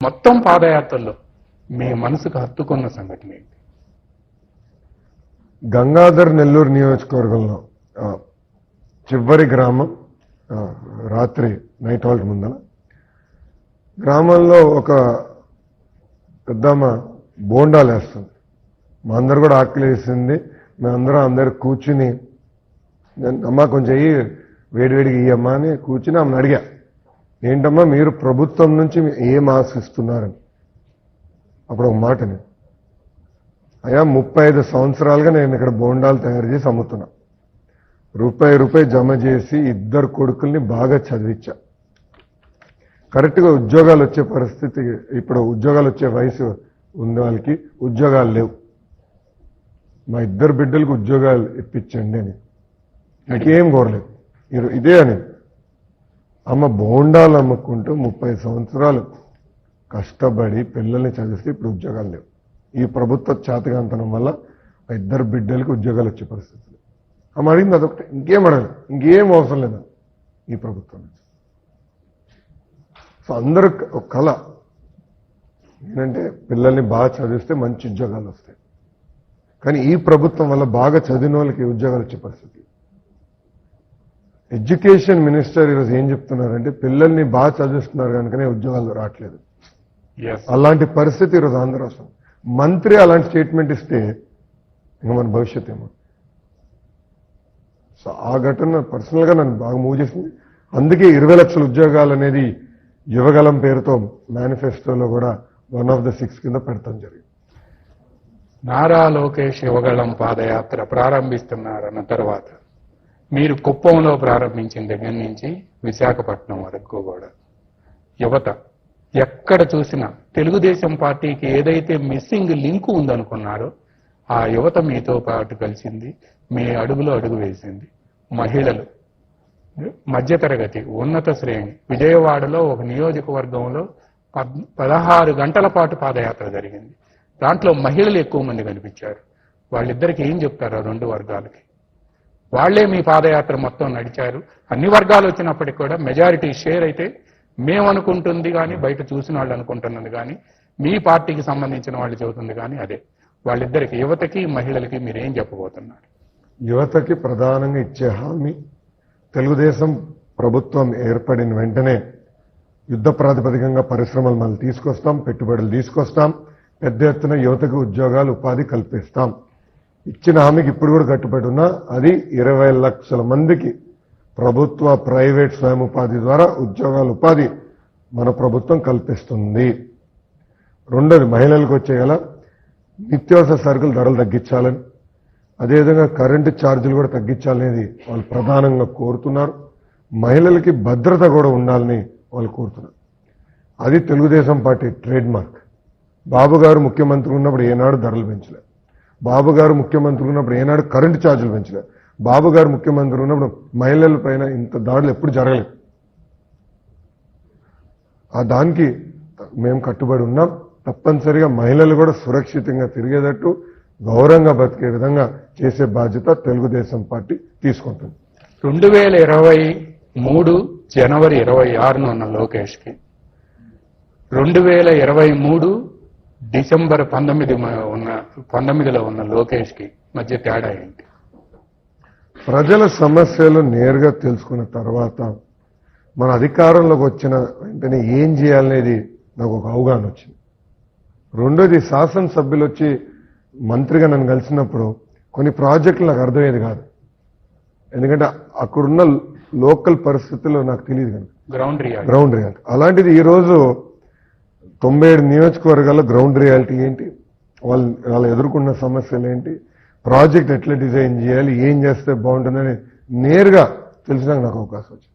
మొత్తం పాదయాత్రలో మీ మనసుకు హత్తుకున్న సంఘటన ఏంటి? గంగాధర్ నెల్లూరు నియోజకవర్గంలో చివరి గ్రామం ఆ, రాత్రి నైట్ హాల్ట్ ముందర గ్రామంలో ఒక పెద్దమ్మ బోండాలు వేస్తుంది. మా అందరు కూడా ఆకలి వేసింది. మేమందరం అందరు కూర్చుని అమ్మ కొంచెం అయ్యి వేడివేడిగా ఇయ్యమ్మా అని కూర్చుని ఆమెను అడిగా. ఏంటమ్మా మీరు ప్రభుత్వం నుంచి ఏం ఆశిస్తున్నారని అప్పుడు ఒక మాటని. అయ్యా ముప్పై ఐదు సంవత్సరాలుగా నేను ఇక్కడ బోండాలు తయారు చేసి అమ్ముతున్నా. రూపాయి రూపాయి జమ చేసి ఇద్దరు కొడుకుల్ని బాగా చదివించా. కరెక్ట్గా ఉద్యోగాలు వచ్చే పరిస్థితి ఇప్పుడు ఉద్యోగాలు వచ్చే వయసు ఉన్న వాళ్ళకి ఉద్యోగాలు లేవు. మా ఇద్దరు బిడ్డలకు ఉద్యోగాలు ఇప్పించండి అని. నాకేం కోరలేదు ఇదే అని. అమ్మ బోండాలు అమ్ముకుంటూ ముప్పై సంవత్సరాలు కష్టపడి పిల్లల్ని చదివిస్తే ఇప్పుడు ఉద్యోగాలు లేవు. ఈ ప్రభుత్వ చేతగాంతనం వల్ల ఇద్దరు బిడ్డలకి ఉద్యోగాలు వచ్చే పరిస్థితి అమ్మ అడిగింది అదొకటి. ఇంకేం అడగలేదు ఇంకేం అవసరం లేదు ఈ ప్రభుత్వం నుంచి. సో అందరూ ఒక కళ. ఏంటంటే పిల్లల్ని బాగా చదివిస్తే మంచి ఉద్యోగాలు వస్తాయి. కానీ ఈ ప్రభుత్వం వల్ల బాగా చదివిన వాళ్ళకి ఉద్యోగాలు వచ్చే పరిస్థితి ఎడ్యుకేషన్ మినిస్టర్ ఈరోజు ఏం చెప్తున్నారంటే పిల్లల్ని బాగా చదివిస్తున్నారు కనుకనే ఉద్యోగాలు రావట్లేదు. అలాంటి పరిస్థితి ఈరోజు ఆంధ్ర రాష్ట్రం మంత్రి అలాంటి స్టేట్మెంట్ ఇస్తే ఇంకా మన భవిష్యత్ ఏమో. సో ఆ ఘటన పర్సనల్గా నన్ను బాగా మూవ్ చేసింది. అందుకే ఇరవై లక్షల ఉద్యోగాలు అనేది యువగలం పేరుతో మేనిఫెస్టోలో కూడా వన్ ఆఫ్ ద సిక్స్ కింద పెడతాం జరిగింది. నారా లోకేష్ యువగళం పాదయాత్ర ప్రారంభిస్తున్నారన్న తర్వాత. మీరు కుప్పంలో ప్రారంభించిన దగ్గర నుంచి విశాఖపట్నం వరకు కూడా. యువత ఎక్కడ చూసినా తెలుగుదేశం పార్టీకి ఏదైతే మిస్సింగ్ లింక్ ఉందనుకున్నారో ఆ యువత మీతో పాటు కలిసింది మీ అడుగులో అడుగు వేసింది. మహిళలు మధ్యతరగతి ఉన్నత శ్రేణి విజయవాడలో ఒక నియోజకవర్గంలో పద్- పదహారు గంటల పాటు పాదయాత్ర జరిగింది. దాంట్లో మహిళలు ఎక్కువ మంది కనిపించారు. వాళ్ళిద్దరికి ఏం చెప్తారు ఆ రెండు వర్గాలకి? వాళ్ళే మీ పాదయాత్ర మొత్తం నడిచారు. అన్ని వర్గాలు వచ్చినప్పటికి కూడా మెజారిటీ షేర్ అయితే మేము అనుకుంటుంది కానీ బయట చూసిన వాళ్ళు అనుకుంటున్నది కానీ మీ పార్టీకి సంబంధించిన వాళ్ళు చెబుతుంది కానీ అదే. వాళ్ళిద్దరికి యువతకి మహిళలకి మీరేం చెప్పబోతున్నారు? యువతకి ప్రధానంగా ఇచ్చే హామీ తెలుగుదేశం ప్రభుత్వం ఏర్పడిన వెంటనే యుద్ధ ప్రాతిపదికంగా పరిశ్రమలు మళ్ళీ తీసుకొస్తాం పెట్టుబడులు తీసుకొస్తాం పెద్ద ఎత్తున యువతకు ఉద్యోగాలు ఉపాధి కల్పిస్తాం. ఇచ్చిన హామీకి ఇప్పుడు కూడా కట్టుబడి ఉన్నా అది ఇరవై లక్షల మందికి ప్రభుత్వ ప్రైవేట్ స్వయం ఉపాధి ద్వారా ఉద్యోగాలు ఉపాధి మన ప్రభుత్వం కల్పిస్తుంది. రెండోది మహిళలకు వచ్చే గల నిత్యావసర సరుకుల ధరలు తగ్గించాలని అదేవిధంగా కరెంటు ఛార్జీలు కూడా తగ్గించాలనేది వాళ్ళు ప్రధానంగా కోరుతున్నారు. మహిళలకి భద్రత కూడా ఉండాలని వాళ్ళు కోరుతున్నారు. అది Telugu Desam party trademark Babu garu ముఖ్యమంత్రి ఉన్నప్పుడు ఏనాడు ధరలు పెంచలేదు బాబు గారు ముఖ్యమంత్రి ఉన్నప్పుడు ఏనాడు కరెంటు ఛార్జీలు పెంచలేదు బాబు గారు ముఖ్యమంత్రి ఉన్నప్పుడు మహిళల పైన ఇంత దాడులు ఎప్పుడు జరగలేదు ఆ దానికి మేము కట్టుబడి ఉన్నాం. తప్పనిసరిగా మహిళలు కూడా సురక్షితంగా తిరిగేటట్టు గౌరవంగా బతికే విధంగా చేసే బాధ్యత తెలుగుదేశం పార్టీ తీసుకుంటుంది. రెండు వేల ఇరవై మూడు జనవరి ఇరవై ఆరున ఉన్న లోకేష్కి రెండు వేల ఇరవై మూడు డిసెంబర్ పంతొమ్మిది ఉన్న పంతొమ్మిదిలో ఉన్న లోకేష్కి మధ్య తేడా ఏంటి? ప్రజల సమస్యలు నేరుగా తెలుసుకున్న తర్వాత మన అధికారంలోకి వచ్చిన వెంటనే ఏం చేయాలనేది నాకు ఒక అవగాహన వచ్చింది. రెండోది శాసనసభ్యులు వచ్చి మంత్రిగా నన్ను కలిసినప్పుడు కొన్ని ప్రాజెక్టులు నాకు అర్థమయ్యేది కాదు. ఎందుకంటే అక్కడున్న లోకల్ పరిస్థితుల్లో నాకు తెలియదు కనుక. గ్రౌండ్ రియాలిటీ గ్రౌండ్ రియాలిటీ అలాంటిది ఈరోజు తొంభై ఏడు నియోజకవర్గాల్లో గ్రౌండ్ రియాలిటీ ఏంటి? వాళ్ళు వాళ్ళు ఎదుర్కొన్న సమస్యలు ఏంటి? ప్రాజెక్ట్ ఎట్లా డిజైన్ చేయాలి? ఏం చేస్తే బాగుంటుందని నేరుగా తెలిసినాక నాకు అవకాశం వచ్చింది.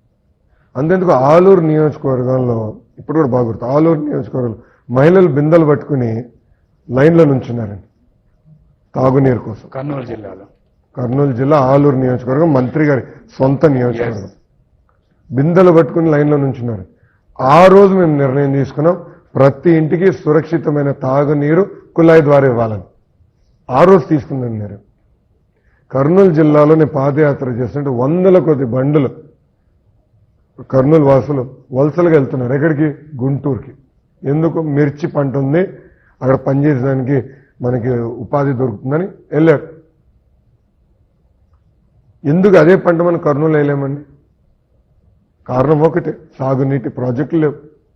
అంతేందుకు ఆలూరు నియోజకవర్గంలో ఇప్పుడు కూడా బాగా గుర్తు ఆలూరు నియోజకవర్గంలో మహిళలు బిందెలు పట్టుకుని లైన్లో నుంచున్నారండి. తాగునీరు కోసం. కర్నూలు జిల్లాలో. కర్నూలు జిల్లా ఆలూరు నియోజకవర్గం మంత్రి గారి సొంత నియోజకవర్గం. బిందెలు పట్టుకుని లైన్లో నుంచున్నారు. ఆ రోజు మేము నిర్ణయం తీసుకున్నాం. ప్రతి ఇంటికి సురక్షితమైన తాగునీరు కుళాయి ద్వారా ఇవ్వాలని. ఆ రోజు తీసుకున్నాను నేను కర్నూలు జిల్లాలో నేను పాదయాత్ర చేస్తుంటే వందల కొద్ది బండులు కర్నూలు వాసులు వలసలుగా వెళ్తున్నారు. ఎక్కడికి? గుంటూరుకి. ఎందుకు? మిర్చి పంట ఉంది. అక్కడ పనిచేసేదానికి మనకి ఉపాధి దొరుకుతుందని వెళ్ళారు. ఎందుకు అదే పంట మనం కర్నూలు వేయలేమండి? కారణం ఒకటే సాగునీటి ప్రాజెక్టులు లేవు.